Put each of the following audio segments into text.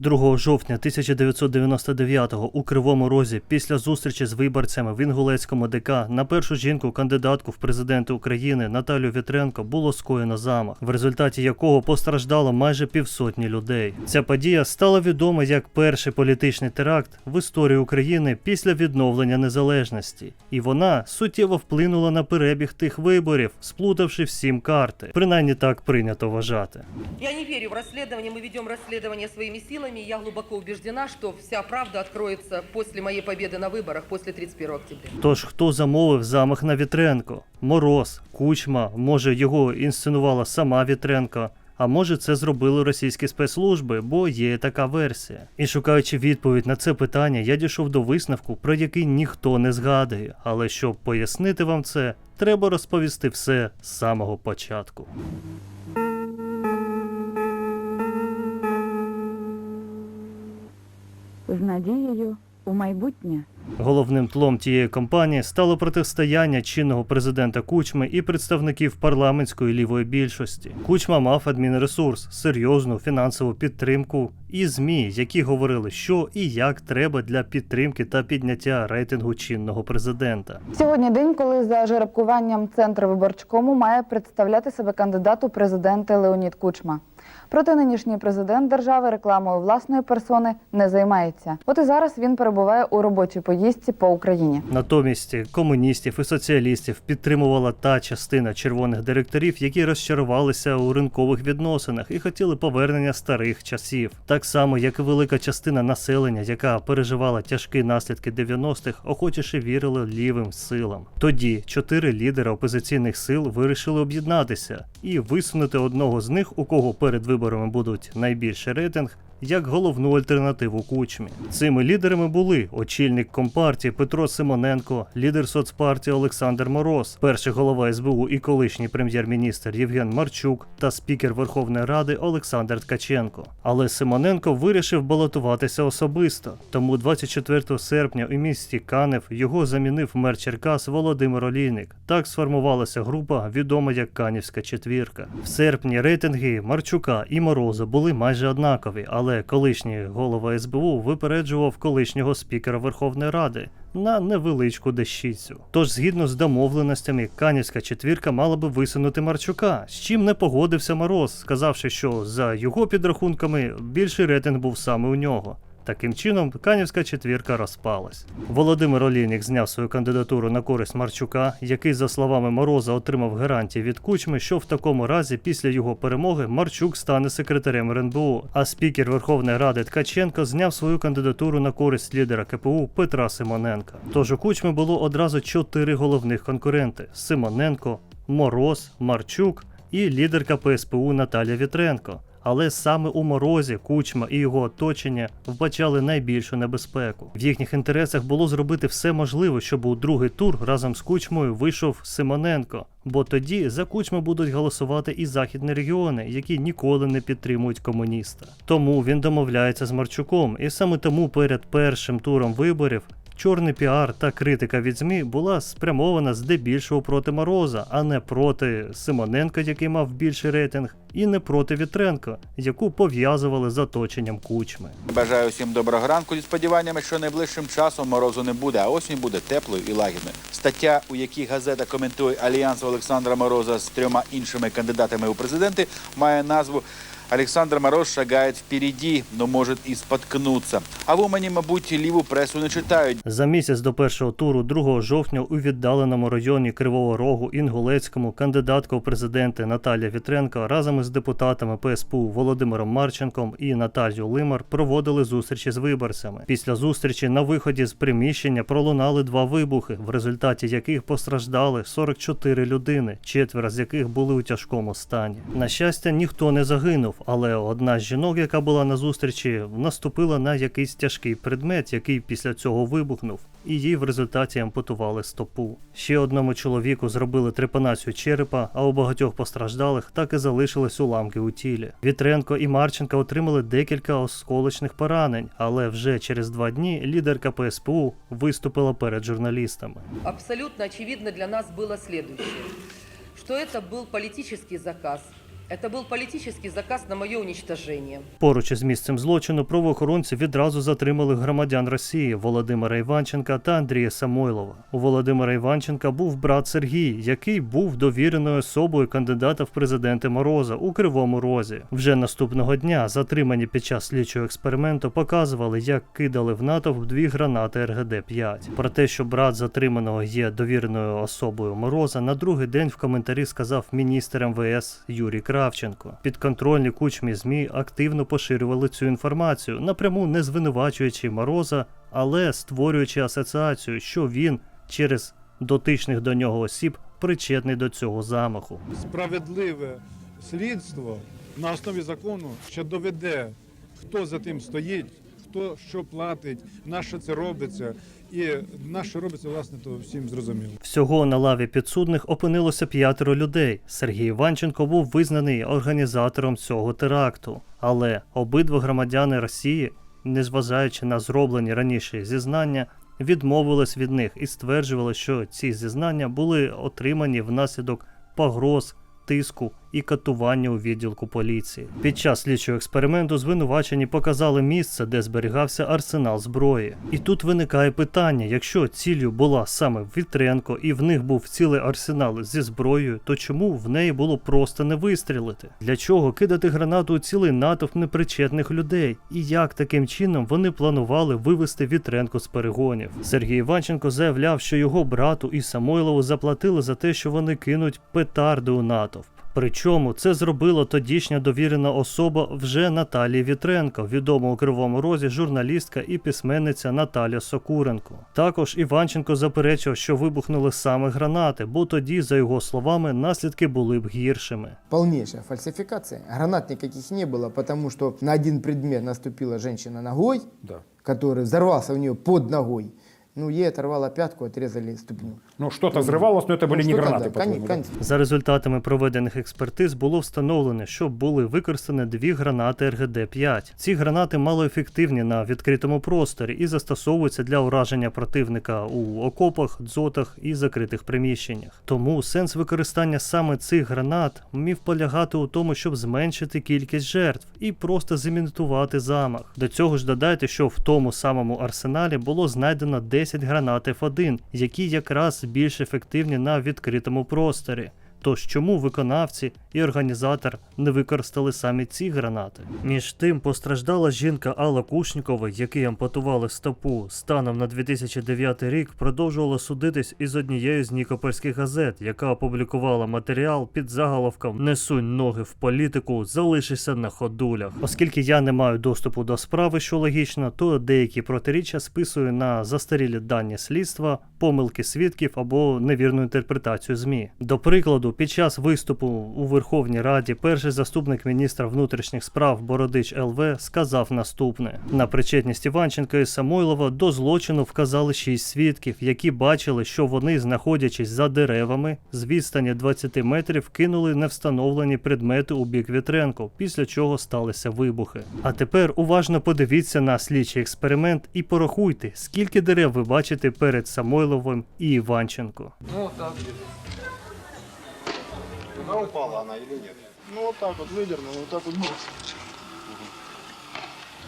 2 жовтня 1999-го у Кривому Розі після зустрічі з виборцями в Інгулецькому ДК на першу жінку кандидатку в президенти України Наталю Вітренко було скоєно замах, в результаті якого постраждало майже півсотні людей. Ця подія стала відома як перший політичний теракт в історії України після відновлення незалежності, і вона суттєво вплинула на перебіг тих виборів, сплутавши всім карти. Принаймні так прийнято вважати. Я не верю в расследование, мы ведем расследование своими силами. Я глубоко убеждена, что вся правда откроется после моей победы на выборах, после 31 октября. Тож хто замовив замах на Вітренко? Мороз, Кучма, може його інсценувала сама Вітренко. А може, це зробили російські спецслужби, бо є така версія. І шукаючи відповідь на це питання, я дійшов до висновку, про який ніхто не згадує. Але щоб пояснити вам це, треба розповісти все з самого початку. З надією у майбутнє. Головним тлом тієї кампанії стало протистояння чинного президента Кучми і представників парламентської лівої більшості. Кучма мав адмінресурс, серйозну фінансову підтримку і змі, які говорили, що і як треба для підтримки та підняття рейтингу чинного президента. Сьогодні день, коли за жеребкуванням центр виборчкому має представляти себе кандидат у президенти Леонід Кучма. Проте нинішній президент держави рекламою власної персони не займається. От і зараз він перебуває у робочій поїздці по Україні. Натомість комуністів і соціалістів підтримувала та частина червоних директорів, які розчарувалися у ринкових відносинах і хотіли повернення старих часів, так само як і велика частина населення, яка переживала тяжкі наслідки 90-х, охочіше вірили лівим силам. Тоді чотири лідери опозиційних сил вирішили об'єднатися і висунути одного з них, у кого перед виборами будуть найбільший рейтинг, як головну альтернативу кучмі. Цими лідерами були очільник компартії Петро Симоненко, лідер соцпартії Олександр Мороз, перший голова СБУ і колишній прем'єр-міністр Євген Марчук та спікер Верховної Ради Олександр Ткаченко. Але Симоненко вирішив балотуватися особисто. Тому 24 серпня у місті Канев його замінив мер Черкас Володимир Олійник. Так сформувалася група, відома як Канівська четвірка. В серпні рейтинги Марчука і Мороза були майже однакові, але колишній голова СБУ випереджував колишнього спікера Верховної Ради на невеличку дещицю. Тож, згідно з домовленостями, Канівська четвірка мала би висунути Марчука, з чим не погодився Мороз, сказавши, що за його підрахунками більший рейтинг був саме у нього. Таким чином, Канівська четвірка розпалась. Володимир Олійник зняв свою кандидатуру на користь Марчука, який, за словами Мороза, отримав гарантії від Кучми, що в такому разі після його перемоги Марчук стане секретарем РНБО. А спікер Верховної Ради Ткаченко зняв свою кандидатуру на користь лідера КПУ Петра Симоненка. Тож у Кучми було одразу чотири головних конкуренти: Симоненко, Мороз, Марчук і лідерка ПСПУ Наталя Вітренко. Але саме у морозі Кучма і його оточення вбачали найбільшу небезпеку. В їхніх інтересах було зробити все можливе, щоб у другий тур разом з Кучмою вийшов Симоненко. Бо тоді за Кучму будуть голосувати і західні регіони, які ніколи не підтримують комуніста. Тому він домовляється з Марчуком, і саме тому перед першим туром виборів Чорний піар та критика від ЗМІ була спрямована здебільшого проти Мороза, а не проти Симоненка, який мав більший рейтинг, і не проти Вітренко, яку пов'язували з оточенням кучми. Бажаю всім доброго ранку зі сподіваннями, що найближчим часом морозу не буде, а осінь буде теплою і лагідною. Стаття, у якій газета коментує альянс Олександра Мороза з трьома іншими кандидатами у президенти, має назву Олександр Мороз шагає впереді, но може і споткнутися. А в Умані, мабуть, ліву пресу не читають. За місяць до першого туру, 2 жовтня, у віддаленому районі Кривого Рогу Інгулецькому кандидатка у президенти Наталія Вітренко разом із депутатами ПСПУ Володимиром Марченком і Наталією Лимар проводили зустрічі з виборцями. Після зустрічі на виході з приміщення пролунали два вибухи, в результаті яких постраждали 44 людини, четверо з яких були у тяжкому стані. На щастя, ніхто не загинув, але одна з жінок, яка була на зустрічі, наступила на якийсь тяжкий предмет, який після цього вибухнув, і їй в результаті ампутували стопу. Ще одному чоловіку зробили трепанацію черепа, а у багатьох постраждалих так і залишились уламки у тілі. Вітренко і Марченка отримали декілька осколочних поранень, але вже через два дні лідерка ПСПУ виступила перед журналістами. Абсолютно очевидно для нас было следующее, что это был политический заказ Это был политический заказ на мое уничтожение. Поруч із місцем злочину правоохоронці відразу затримали громадян Росії Володимира Іванченка та Андрія Самойлова. У Володимира Іванченка був брат Сергій, який був довіреною особою кандидата в президенти Мороза у Кривому Розі. Вже наступного дня затримані під час слідчого експерименту показували, як кидали в натовп дві гранати РГД-5. Про те, що брат затриманого є довіреною особою Мороза, на другий день в коментарі сказав міністр МВС Юрій Кравченко. Підконтрольні кучмі ЗМІ активно поширювали цю інформацію, напряму не звинувачуючи Мороза, але створюючи асоціацію, що він через дотичних до нього осіб причетний до цього замаху. справедливе слідство на основі закону ще доведе, хто за тим стоїть, хто що платить, на що це робиться, і на що робиться, власне, то всім зрозуміло. Всього на лаві підсудних опинилося п'ятеро людей. Сергій Іванченко був визнаний організатором цього теракту. Але обидва громадяни Росії, незважаючи на зроблені раніше зізнання, відмовились від них і стверджували, що ці зізнання були отримані внаслідок погроз, тиску і катування у відділку поліції. Під час слідчого експерименту звинувачені показали місце, де зберігався арсенал зброї. І тут виникає питання: якщо ціллю була саме Вітренко і в них був цілий арсенал зі зброєю, то чому в неї було просто не вистрілити? Для чого кидати гранату у цілий натовп непричетних людей? І як таким чином вони планували вивести Вітренко з перегонів? Сергій Іванченко заявляв, що його брату і Самойлову заплатили за те, що вони кинуть петарди у натовп. Причому це зробила тодішня довірена особа вже Наталії Вітренко, відома у Кривому Розі журналістка і письменниця Наталя Сокуренко. Також Іванченко заперечив, що вибухнули саме гранати, бо тоді, за його словами, наслідки були б гіршими. Полнейшая фальсификация. Гранат никаких не было, потому что на один предмет наступила женщина ногой, который взорвался у нее под ногой. Ну, ей оторвало пятку, отрезали ступню. Ну, что-то взрывалось, но это были Ну, не что-то, гранаты, да, по-твоему, кон- да? кон- За результатами проведених експертиз було встановлено, що були використані дві гранати РГД-5. Ці гранати малоефективні на відкритому просторі і застосовуються для ураження противника у окопах, дзотах і закритих приміщеннях. Тому сенс використання саме цих гранат міг полягати у тому, щоб зменшити кількість жертв і просто зімітувати замах. До цього ж додайте, що в тому самому арсеналі було знайдено 10 гранат F1, які якраз більш ефективні на відкритому просторі. Тож чому виконавці і організатор не використали самі ці гранати? Між тим постраждала жінка Алла Кушнікова, якій ампутували стопу, станом на 2009 рік продовжувала судитись із однією з нікопольських газет, яка опублікувала матеріал під заголовком Не сунь ноги в політику, залишися на ходулях. Оскільки я не маю доступу до справи, що логічно, то деякі протиріччя списую на застарілі дані слідства, помилки свідків або невірну інтерпретацію ЗМІ. До прикладу, під час виступу у Верховній Раді перший заступник міністра внутрішніх справ Бородич ЛВ сказав наступне: на причетність Іванченка і Самойлова до злочину вказали шість свідків, які бачили, що вони, знаходячись за деревами, з відстані 20 метрів кинули невстановлені предмети у бік Вітренко, після чого сталися вибухи. А тепер уважно подивіться на слідчий експеримент і порахуйте, скільки дерев ви бачите перед Самойловим і Іванченко. Куда упала она или нет? Ну вот так вот выдернул, вот так вот.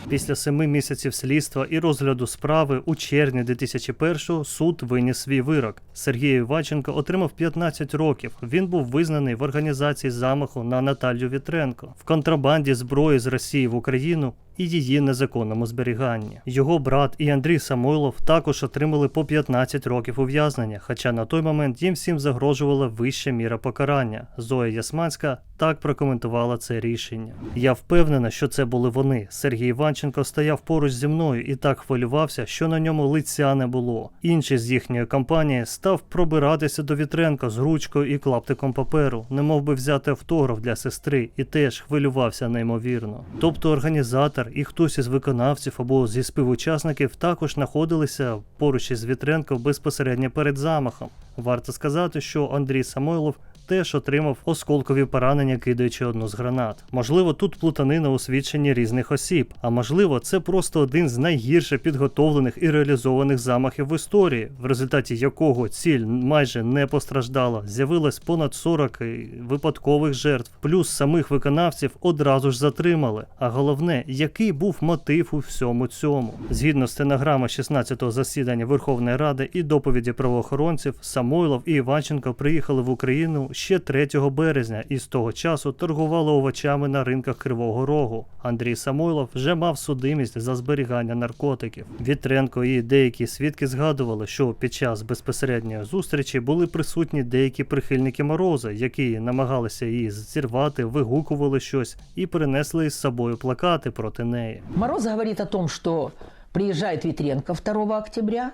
Після семи місяців слідства і розгляду справи у червні 2001-го суд виніс свій вирок. Сергій Іваченко отримав 15 років. Він був визнаний в організації замаху на Наталью Вітренко в контрабанді зброї з Росії в Україну і її незаконному зберіганні. Його брат і Андрій Самойлов також отримали по 15 років ув'язнення, хоча на той момент їм всім загрожувала вища міра покарання. Зоя Ясманська так прокоментувала це рішення. Я впевнена, що це були вони. Сергій Іванченко стояв поруч зі мною і так хвилювався, що на ньому лиця не було. Інший з їхньої компанії став пробиратися до Вітренка з ручкою і клаптиком паперу, немов би взяти автограф для сестри, і теж хвилювався неймовірно. Тобто організатор і хтось із виконавців або зі співучасників також знаходилися поруч із Вітренко безпосередньо перед замахом. Варто сказати, що Андрій Самойлов теж отримав осколкові поранення, кидаючи одну з гранат. Можливо, тут плутанина у свідченні різних осіб, а можливо, це просто один з найгірше підготовлених і реалізованих замахів в історії, в результаті якого ціль майже не постраждала. З'явилось понад 40 випадкових жертв, плюс самих виконавців одразу ж затримали. А головне, який був мотив у всьому цьому. Згідно стенограми 16-го засідання Верховної Ради і доповіді правоохоронців, Самойлов і Іванченко приїхали в Україну ще 3 березня і з того часу торгували овочами на ринках Кривого Рогу. Андрій Самойлов вже мав судимість за зберігання наркотиків. Вітренко і деякі свідки згадували, що під час безпосередньої зустрічі були присутні деякі прихильники Мороза, які намагалися її зірвати, вигукували щось і принесли із собою плакати проти неї. Мороз говорит о том, что приезжает Ветренко 2 октября,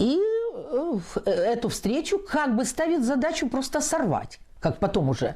и э, в- э, эту встречу как бы ставит задачу просто сорвать, как потом уже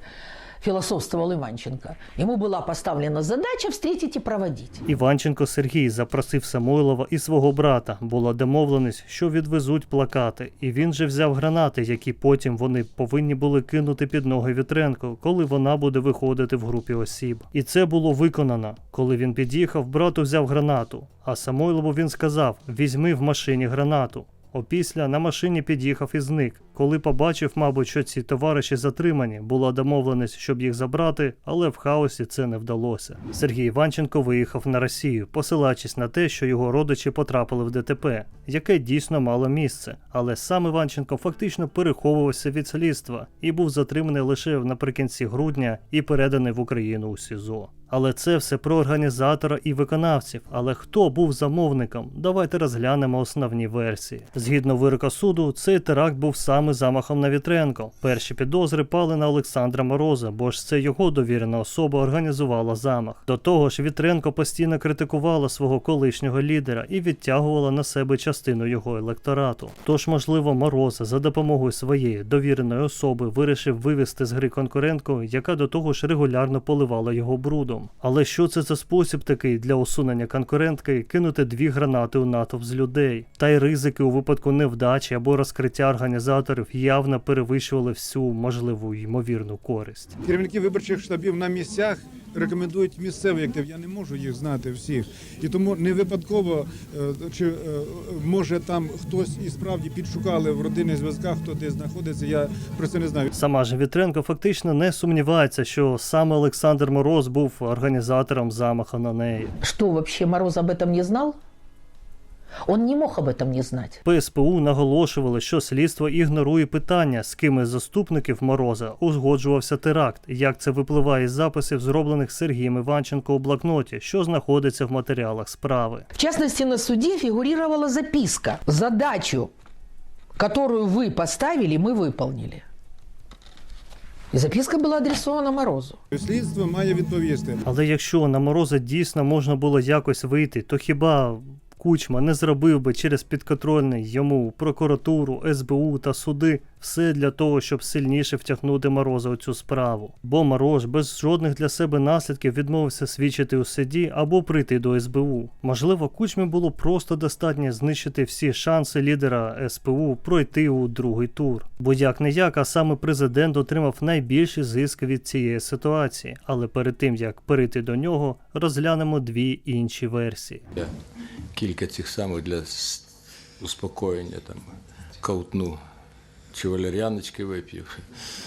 философствовал Иванченко. Ему была поставлена задача встретить и проводить. Іванченко Сергій запросив Самойлова і свого брата. Була домовленість, що відвезуть плакати, і він же взяв гранати, які потім вони повинні були кинути під ноги Вітренко, коли вона буде виходити в групі осіб. І це було виконано. Коли він під'їхав, брат взяв гранату. А Самойлову він сказав: візьми в машині гранату. Опісля на машині під'їхав і зник. Коли побачив, мабуть, що ці товариші затримані, була домовленість, щоб їх забрати, але в хаосі це не вдалося. Сергій Іванченко виїхав на Росію, посилаючись на те, що його родичі потрапили в ДТП, яке дійсно мало місце. Але сам Іванченко фактично переховувався від слідства і був затриманий лише наприкінці грудня і переданий в Україну у СІЗО. Але це все про організатора і виконавців. Але хто був замовником? Давайте розглянемо основні версії. Згідно вирока суду, цей теракт був саме замахом на Вітренко. Перші підозри пали на Олександра Мороза, бо ж це його довірена особа організувала замах. До того ж, Вітренко постійно критикувала свого колишнього лідера і відтягувала на себе частину його електорату. Тож, можливо, Мороза за допомогою своєї довіреної особи вирішив вивести з гри конкурентку, яка до того ж регулярно поливала його брудом. Але що це за спосіб такий для усунення конкурентки кинути дві гранати у натовп з людей? Та й ризики у випадку невдачі або розкриття організаторів явно перевищували всю можливу ймовірну користь. Керівники виборчих штабів на місцях рекомендують місцевий актив. Я не можу їх знати всіх. І тому не випадково, е, чи е, може там хтось і справді підшукали в родинних зв'язках, хто десь знаходиться. Я про це не знаю. Сама ж Вітренко фактично не сумнівається, що саме Олександр Мороз був організатором замаху на неї. Что вообще Мороз об этом не знал? Он не мог об этом не знать. ПСПУ наголошували, що слідство ігнорує питання, з ким із заступників Мороза узгоджувався теракт, як це випливає із записів, зроблених Сергієм Іванченко у блокноті, що знаходиться в матеріалах справи. В частности, на суде фигурировала записка. Задачу, которую вы поставили, мы выполнили. И записка була адресована Морозу. Слідство має відповісти. Але якщо на Мороза дійсно можна було якось вийти, то хіба Кучма не зробив би через підконтрольний йому прокуратуру, СБУ та суди все для того, щоб сильніше втягнути Мороза у цю справу? Бо Мороз без жодних для себе наслідків відмовився свідчити у суді або прийти до СБУ. Можливо, Кучмі було просто достатньо знищити всі шанси лідера СПУ пройти у другий тур. Бо як не як, а саме президент отримав найбільший зиск від цієї ситуації. Але перед тим як перейти до нього, розглянемо дві інші версії. Кілька цих самих для успокоєння там ковтну чи валер'яночки вип'ю.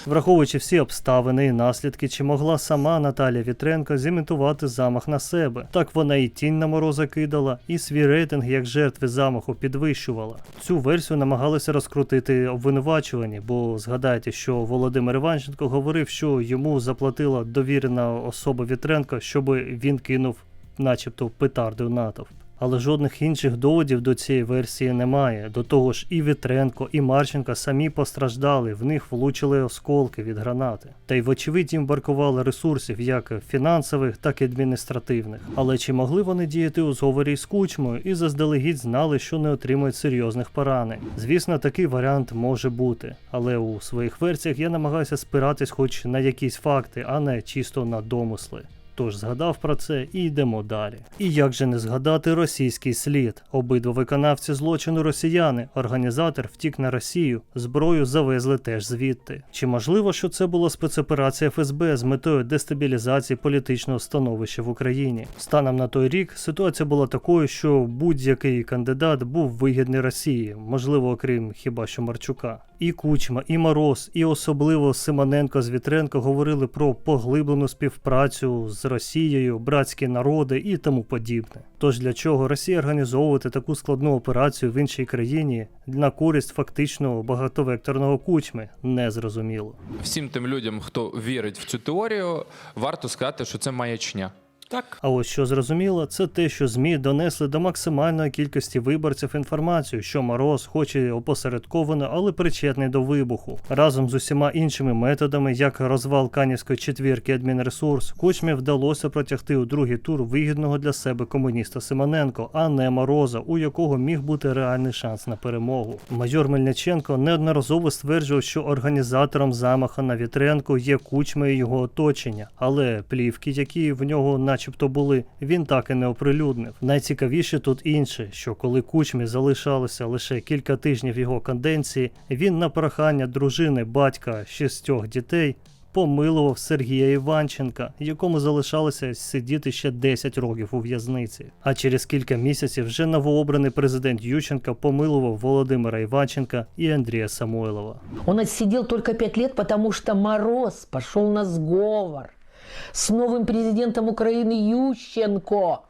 Враховуючи всі обставини і наслідки, чи могла сама Наталія Вітренко зімітувати замах на себе. Так вона і тінь на мороза кидала, і свій рейтинг як жертви замаху підвищувала. Цю версію намагалися розкрутити обвинувачувані, бо згадайте, що Володимир Іванченко говорив, що йому заплатила довірена особа Вітренко, щоб він кинув, начебто, петарди в натовп. Але жодних інших доводів до цієї версії немає. До того ж, і Вітренко, і Марченко самі постраждали, в них влучили осколки від гранати. Та й вочевидь їм баркувало ресурсів як фінансових, так і адміністративних. Але чи могли вони діяти у зговорі з кучмою і заздалегідь знали, що не отримають серйозних поранень? Звісно, такий варіант може бути, але у своїх версіях я намагаюся спиратись хоч на якісь факти, а не чисто на домисли. Тож згадав про це і йдемо далі. І як же не згадати російський слід? Обидва виконавці злочину росіяни, організатор втік на Росію, зброю завезли теж звідти. Чи можливо, що це була спецоперація ФСБ з метою дестабілізації політичного становища в Україні? Станом на той рік ситуація була такою, що будь-який кандидат був вигідний Росії, можливо, окрім хіба що Марчука. І Кучма, і Мороз, і особливо Симоненко з Вітренко говорили про поглиблену співпрацю з Росією, братські народи і тому подібне. Тож для чого Росія організовувати таку складну операцію в іншій країні на користь фактично багатовекторного кучми, не зрозуміло. Всім тим людям, хто вірить в цю теорію, варто сказати, що це маячня. Так. А ось що зрозуміло, це те, що ЗМІ донесли до максимальної кількості виборців інформацію, що Мороз, хоч і опосередковано, але причетний до вибуху. Разом з усіма іншими методами, як розвал канівської четвірки адмінресурс, Кучмі вдалося протягти у другий тур вигідного для себе комуніста Симоненко, а не Мороза, у якого міг бути реальний шанс на перемогу. Майор Мельниченко неодноразово стверджував, що організатором замаха на Вітренко є Кучма і його оточення, але плівки, які в нього начебто були, він так і не оприлюднив. Найцікавіше тут інше, що коли Кучмі залишалося лише кілька тижнів його каденції, він на прохання дружини батька шістьох дітей помилував Сергія Іванченка, якому залишалося сидіти ще 10 років у в'язниці. А через кілька місяців вже новообраний президент Ющенка помилував Володимира Іванченка і Андрія Самойлова. Он отсидел только пять лет, потому что Мороз пошел на сговор с новым президентом Украины Ющенко.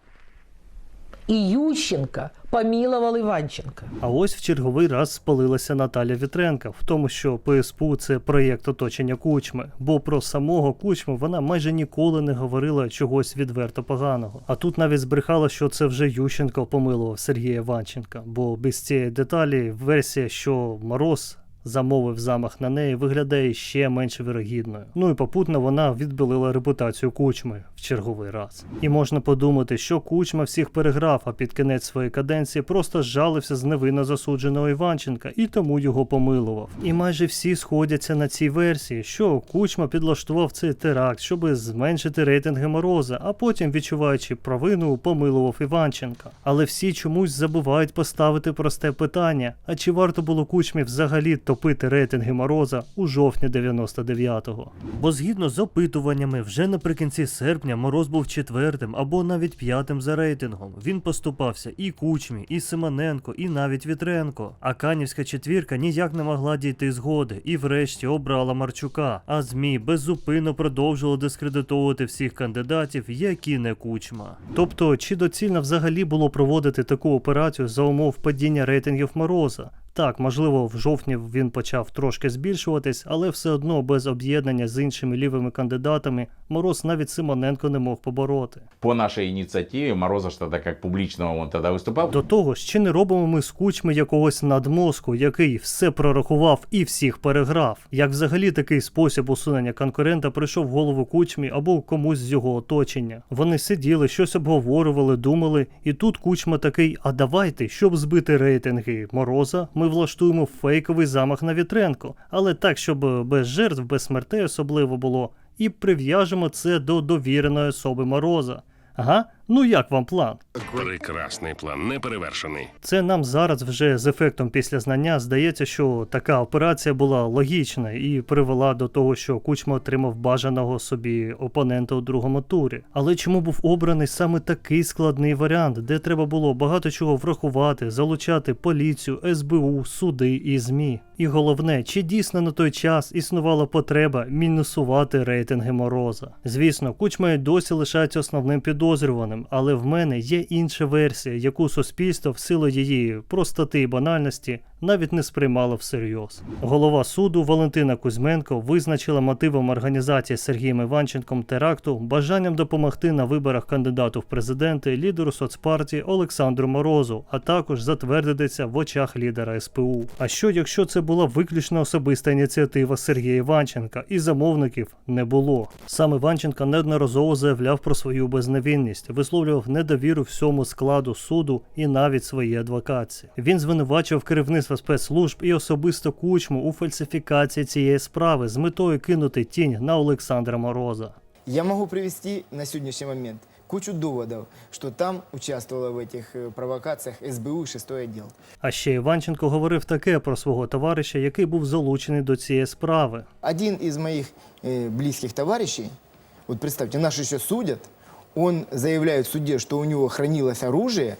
И Ющенко помиловал Иванченко. А ось в черговий раз спалилася Наталя Вітренка в тому, що ПСПУ це проєкт оточення кучми, бо про самого кучму вона майже ніколи не говорила чогось відверто поганого. А тут навіть збрехала, що це вже Ющенко помилував Сергія Іванченка, бо без цієї деталі версія, що Мороз. Замовив замах на неї виглядає ще менш вірогідною. Ну і попутно вона відбилила репутацію кучми в черговий раз. І можна подумати, що кучма всіх переграв, а під кінець своєї каденції просто зжалився з невинно засудженого Іванченка і тому його помилував. І майже всі сходяться на цій версії, що кучма підлаштував цей теракт, щоб зменшити рейтинги Мороза, а потім, відчуваючи провину, помилував Іванченка. Але всі чомусь забувають поставити просте питання: а чи варто було кучмі взагалі топити рейтинги Мороза у жовтні 99-го? Бо згідно з опитуваннями, вже наприкінці серпня Мороз був четвертим або навіть п'ятим за рейтингом. Він поступався і Кучмі, і Симоненко, і навіть Вітренко. А Канівська четвірка ніяк не могла дійти згоди і врешті обрала Марчука. А ЗМІ беззупинно продовжували дискредитовувати всіх кандидатів, які не кучма. Тобто, чи доцільно взагалі було проводити таку операцію за умов падіння рейтингів Мороза? Так, можливо, в жовтні він почав трошки збільшуватись, але все одно без об'єднання з іншими лівими кандидатами Мороз навіть Симоненко не мог побороти. По нашей инициативе Мороза что-то как публичного он тогда выступал. До того ж, чи не робимо ми з кучми якогось надмозку, який все прорахував і всіх переграв? Як взагалі такий спосіб усунення конкурента прийшов в голову кучмі або комусь з його оточення? Вони сиділи, щось обговорювали, думали, і тут кучма такий: а давайте, щоб збити рейтинги Мороза, ми влаштуємо фейковий замах на Вітренко, але так, щоб без жертв, без смертей особливо було, і прив'яжемо це до довіреної особи Мороза. Ага, ну як вам план? Прекрасний план, неперевершений. Це нам зараз вже з ефектом після знання здається, що така операція була логічна і привела до того, що Кучма отримав бажаного собі опонента у другому турі. Але чому був обраний саме такий складний варіант, де треба було багато чого врахувати, залучати поліцію, СБУ, суди і ЗМІ? І головне, чи дійсно на той час існувала потреба мінусувати рейтинги Мороза? Звісно, Кучма і досі лишається основним підозрюваним, але в мене є інша версія, яку суспільство в силу її простоти і банальності навіть не сприймало всерйоз. Голова суду Валентина Кузьменко визначила мотивом організації Сергієм Іванченком теракту бажанням допомогти на виборах кандидату в президенти лідеру соцпартії Олександру Морозу, а також затвердитися в очах лідера СПУ. А що якщо це була виключно особиста ініціатива Сергія Іванченка і замовників не було? Сам Іванченко неодноразово заявляв про свою безневинність, висловлював недовіру всьому складу суду і навіть своїй адвокації. Він звинувачував керівництво спецслужб і особисто кучму у фальсифікації цієї справи з метою кинути тінь на Олександра Мороза. Я могу привести на сегодняшний момент кучу доводов, что там участвовало в этих э, провокациях СБУ и 6 отдел. А ще Іванченко говорив таке про свого товариша, який був залучений до цієї справи. Один из моих э, близких товарищей, вот представьте, нас еще судят, он заявляет в суде, что у него хранилось оружие,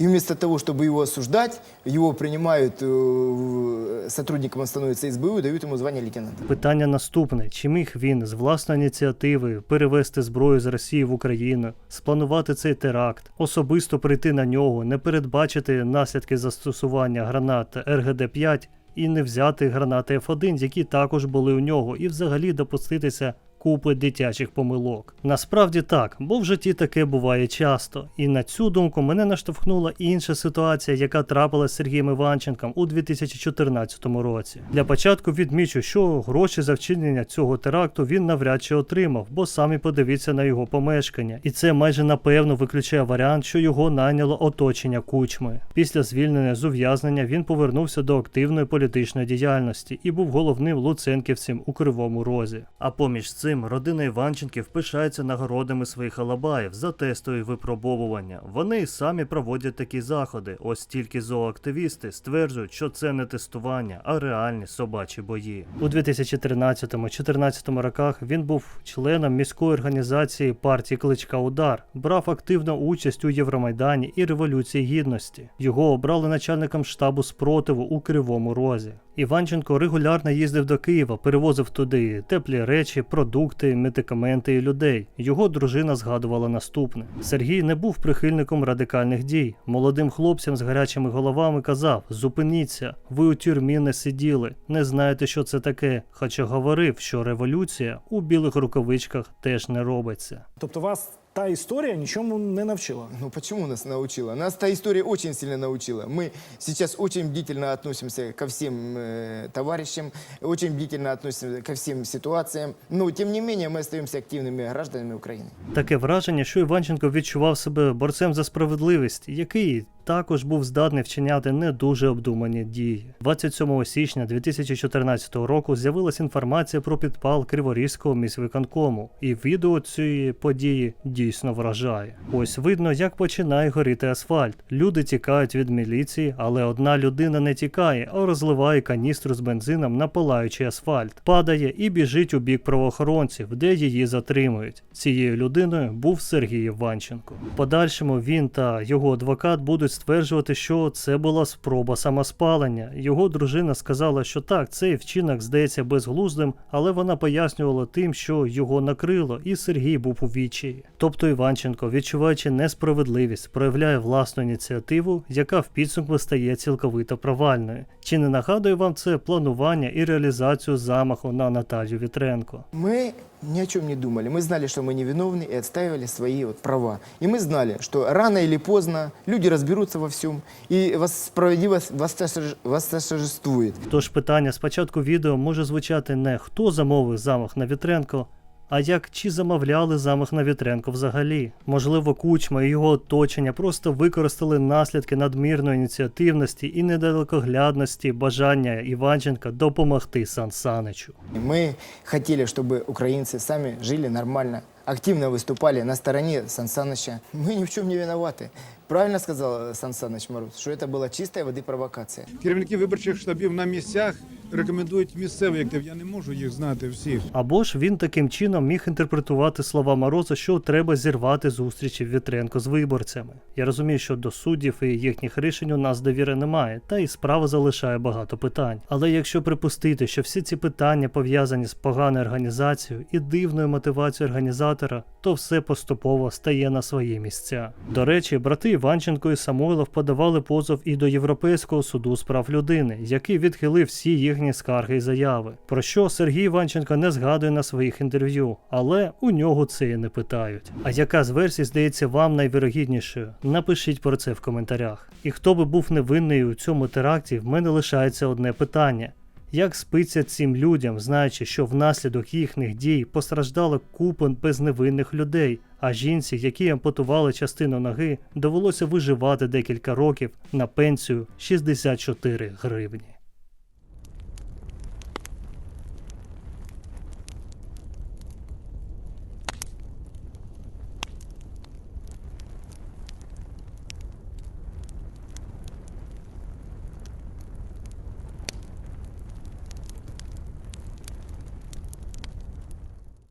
и вместо того, чтобы его осуждать, его принимают, э, сотрудником он становится СБУ и дают ему звание лейтенанта. Питання наступне: чи міг він з власної ініціативи перевести зброю з Росії в Україну, спланувати цей теракт, особисто прийти на нього, не передбачити наслідки застосування гранат РГД-5 і не взяти гранати F1, які також були у нього, і взагалі допуститися купи дитячих помилок. Насправді так, бо в житті таке буває часто. І на цю думку мене наштовхнула інша ситуація, яка трапилася з Сергієм Іванченком у 2014 році. Для початку відмічу, що гроші за вчинення цього теракту він навряд чи отримав, бо самі подивіться на його помешкання. І це майже напевно виключає варіант, що його найняло оточення кучми. Після звільнення з ув'язнення він повернувся до активної політичної діяльності і був головним луценківцем у Кривому Розі. А поміж цим родина Іванченків пишається нагородами своїх алабаїв за тестові випробовування. Вони самі проводять такі заходи. Ось тільки зооактивісти стверджують, що це не тестування, а реальні собачі бої. У 2013-2014 роках він був членом міської організації партії Кличка Удар, брав активну участь у Євромайдані і Революції Гідності. Його обрали начальником штабу спротиву у Кривому Розі. Іванченко регулярно їздив до Києва, перевозив туди теплі речі, продукти, медикаменти і людей. Його дружина згадувала наступне: Сергій не був прихильником радикальних дій. Молодим хлопцям з гарячими головами казав: зупиніться, ви у тюрмі не сиділи, не знаєте, що це таке. Хоча говорив, що революція у білих рукавичках теж не робиться. Тобто вас та історія нічому не навчила. Ну почему нас научила? Нас та история очень сильно научила. Мы сейчас очень бдительно относимся ко всем э, товарищам, очень бдительно относимся ко всем ситуациям. Но тем не менее мы остаемся активными гражданами Украины. Таке враження, що Іванченко відчував себе борцем за справедливість, який також був здатний вчиняти не дуже обдумані дії. 27 січня 2014 року з'явилася інформація про підпал Криворізького міськвиконкому, і відео цієї події дійсно вражає. Ось видно, як починає горіти асфальт. Люди тікають від міліції, але одна людина не тікає, а розливає каністру з бензином на палаючий асфальт, падає і біжить у бік правоохоронців, де її затримують. Цією людиною був Сергій Іванченко. Подальшому він та його адвокат будуть стверджувати, що це була спроба самоспалення. Його дружина сказала, що так, цей вчинок здається безглуздим, але вона пояснювала тим, що його накрило, і Сергій був у відчаї. Тобто Іванченко, відчуваючи несправедливість, проявляє власну ініціативу, яка в підсумку стає цілковито провальною. Чи не нагадує вам це планування і реалізацію замаху на Наталію Вітренко? Мы ни о чем не думали. Мы знали, что мы невиновны и отстаивали свои вот права. И мы знали, что рано или поздно люди разберутся во всем, и вос- справедливость восторж- восторжествует. Тож питання спочатку відео може звучати не хто замовив замах на Вітренко, а як чи замовляли замах на Вітренко взагалі. Можливо, кучма і його оточення просто використали наслідки надмірної ініціативності і недалекоглядності бажання Іванченка допомогти Сан Саничу. И Мы хотели, чтобы украинцы сами жили нормально, активно выступали на стороне Сан Саныча. Мы ни в чем не виноваты. Правильно сказал Сан Саныч Мороз, что это была чистая воды провокация. Керівники виборчих штабів на місцях рекомендують місцевий актив. Я не можу їх знати всіх. Або ж він таким чином міг інтерпретувати слова Мороза, що треба зірвати зустрічі Вітренко з виборцями. Я розумію, що до суддів і їхніх рішень у нас довіри немає, та і справа залишає багато питань. Але якщо припустити, що всі ці питання пов'язані з поганою організацією і дивною мотивацією організатора, то все поступово стає на свої місця. До речі, брати Іванченко і Самойлов подавали позов і до Європейського суду з прав людини, який відхилив всі їхні скарги і заяви. Про що Сергій Іванченко не згадує на своїх інтерв'ю, але у нього це і не питають. А яка з версій здається вам найвірогіднішою? Напишіть про це в коментарях. І хто би був невинний у цьому теракті, в мене лишається одне питання. Як спиться цим людям, знаючи, що внаслідок їхніх дій постраждали купа безневинних людей, а жінці, які ампутували частину ноги, довелося виживати декілька років на пенсію 64 гривні.